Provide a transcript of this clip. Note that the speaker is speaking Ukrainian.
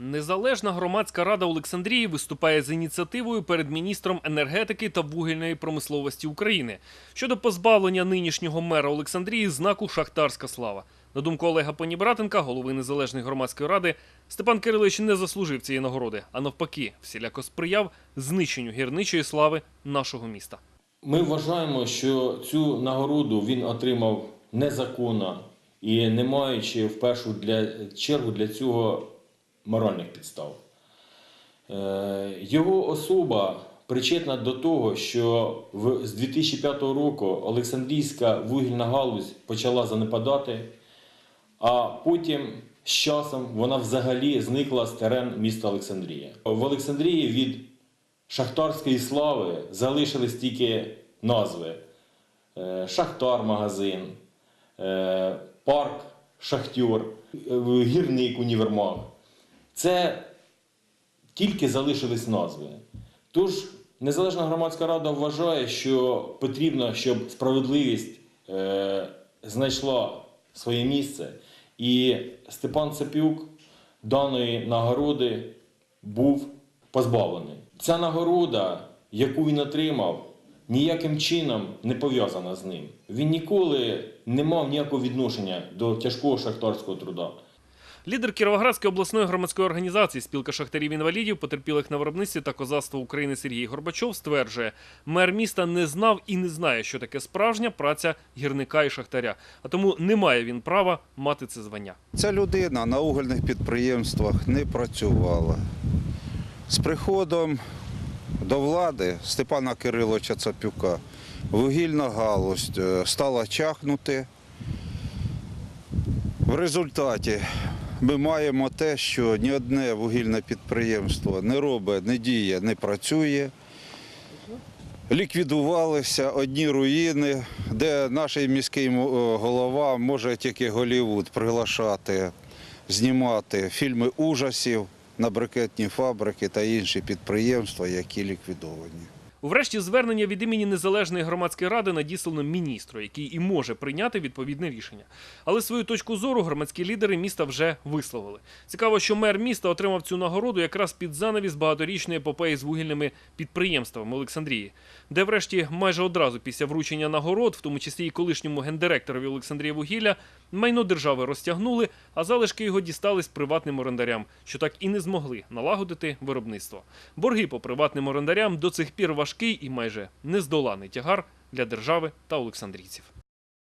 Незалежна громадська рада Олександрії виступає з ініціативою перед міністром енергетики та вугільної промисловості України щодо позбавлення нинішнього мера Олександрії знаку Шахтарська слава. На думку Олега Понібратенка, голови незалежної громадської ради, Степан Кирилович не заслужив цієї нагороди, а навпаки, всіляко сприяв знищенню гірничої слави нашого міста. Ми вважаємо, що цю нагороду він отримав незаконно і не маючи в першу для, чергу для цього моральних підстав. Е, Його особа причетна до того, що з 2005 року Олександрійська вугільна галузь почала занепадати, а потім з часом вона взагалі зникла з терен міста Олександрія. В Олександрії від шахтарської слави залишились тільки назви: Е, Шахтар магазин, е, парк Шахтер, гірник універмаг. Це тільки залишились назви. Тож Незалежна громадська рада вважає, що потрібно, щоб справедливість е, знайшла своє місце, і Степан Цепюк даної нагороди був позбавлений. Ця нагорода, яку він отримав, ніяким чином не пов'язана з ним. Він ніколи не мав ніякого відношення до тяжкого шахтарського труда. Лідер Кіровоградської обласної громадської організації Спілка шахтарів інвалідів, потерпілих на виробництві та козацтва України Сергій Горбачов стверджує, мер міста не знав і не знає, що таке справжня праця гірника і шахтаря, а тому не має він права мати це звання. Ця людина на угольних підприємствах не працювала. З приходом до влади Степана Кириловича Цапюка вугільна галузь е, стала чахнути. В результаті ми маємо те, що ні одне вугільне підприємство не робить, не діє, не працює. Ліквідувалися одні руїни, де наш міський е, голова може тільки Голівуд приглашати, знімати фільми ужасів на брикетні фабрики та інші підприємства, які ліквідовані. Врешті звернення від імені незалежної громадської ради надіслано міністру, який і може прийняти відповідне рішення. Але свою точку зору громадські лідери міста вже висловили. Цікаво, що мер міста отримав цю нагороду якраз під занавіс багаторічної епопеї з вугільними підприємствами Олександрії, де, врешті, майже одразу після вручення нагород, в тому числі і колишньому гендиректорові Олександрія Вугілля, майно держави розтягнули, а залишки його дістались приватним орендарям, що так і не змогли налагодити виробництво. Борги по приватним орендарям до цих пір важкий і майже нездоланий тягар для держави та олександрійців.